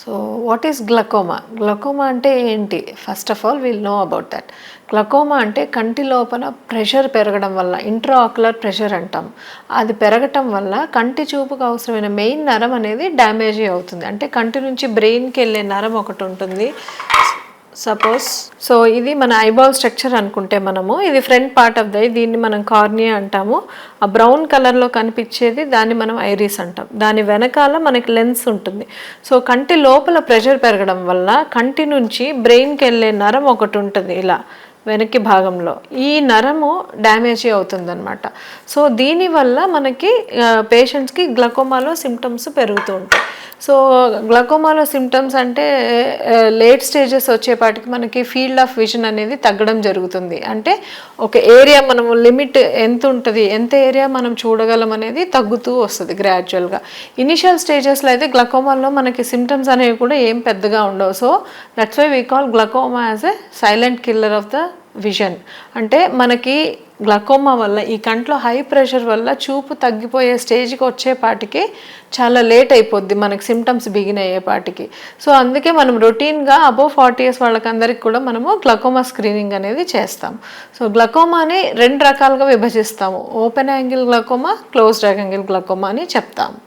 So what is glaucoma glaucoma అంటే ఏంటి? First of all will know about that glaucoma అంటే కంటి లోపల ప్రెషర్ పెరగడం వల్ల ఇంట్రాఆక్యులర్ ప్రెషర్ అంటాం. అది పెరగటం వల్ల కంటి చూపుకు అవసరమైన మెయిన్ నరం అనేది డ్యామేజ్ అవుతుంది. అంటే కంటి నుంచి బ్రెయిన్కి వెళ్ళే నరం ఒకటి ఉంటుంది. సపోజ్ సో ఇది మన ఐబాల్ స్ట్రక్చర్ అనుకుంటే మనము ఇది ఫ్రంట్ పార్ట్ ఆఫ్ ద దీన్ని మనం కార్నియా అంటాము. ఆ బ్రౌన్ కలర్లో కనిపించేది దాన్ని మనం ఐరీస్ అంటాం. దాని వెనకాల మనకి లెన్స్ ఉంటుంది. సో కంటి లోపల ప్రెషర్ పెరగడం వల్ల కంటి నుంచి బ్రెయిన్కి వెళ్ళే నరం ఒకటి ఉంటుంది ఇలా. వెనక్కి భాగంలో. ఈ నరము డ్యామేజ్ అవుతుందన్నమాట. సో దీనివల్ల మనకి పేషెంట్స్కి గ్లకోమాలో సిమ్టమ్స్ పెరుగుతూ ఉంటాయి. సో గ్లకోమాలో సిమ్టమ్స్ అంటే లేట్ స్టేజెస్ వచ్చేపాటికి మనకి ఫీల్డ్ ఆఫ్ విజన్ అనేది తగ్గడం జరుగుతుంది. అంటే ఒక ఏరియా మనము లిమిట్ ఎంత ఉంటుంది ఎంత ఏరియా మనం చూడగలం అనేది తగ్గుతూ వస్తుంది గ్రాడ్యువల్గా ఇనిషియల్ స్టేజెస్లో అయితే గ్లకోమాలో మనకి సిమ్టమ్స్ అనేవి కూడా ఏం పెద్దగా ఉండవు. So that's why we call glaucoma as a silent killer of the vision అంటే మనకి గ్లకోమా వల్ల ఈ కంట్లో హై ప్రెషర్ వల్ల చూపు తగ్గిపోయే స్టేజ్కి వచ్చేపాటికి చాలా లేట్ అయిపోద్ది మనకి సిమ్టమ్స్ బిగిన్ అయ్యేపాటికి సో అందుకే మనం రొటీన్గా అబోవ్ ఫార్టీ ఇయర్స్ వాళ్ళకందరికి కూడా మనము గ్లకోమా స్క్రీనింగ్ అనేది చేస్తాం. సో గ్లకోమాని రెండు రకాలుగా విభజిస్తాము. Open angle glaucoma closed angle glaucoma అని చెప్తాము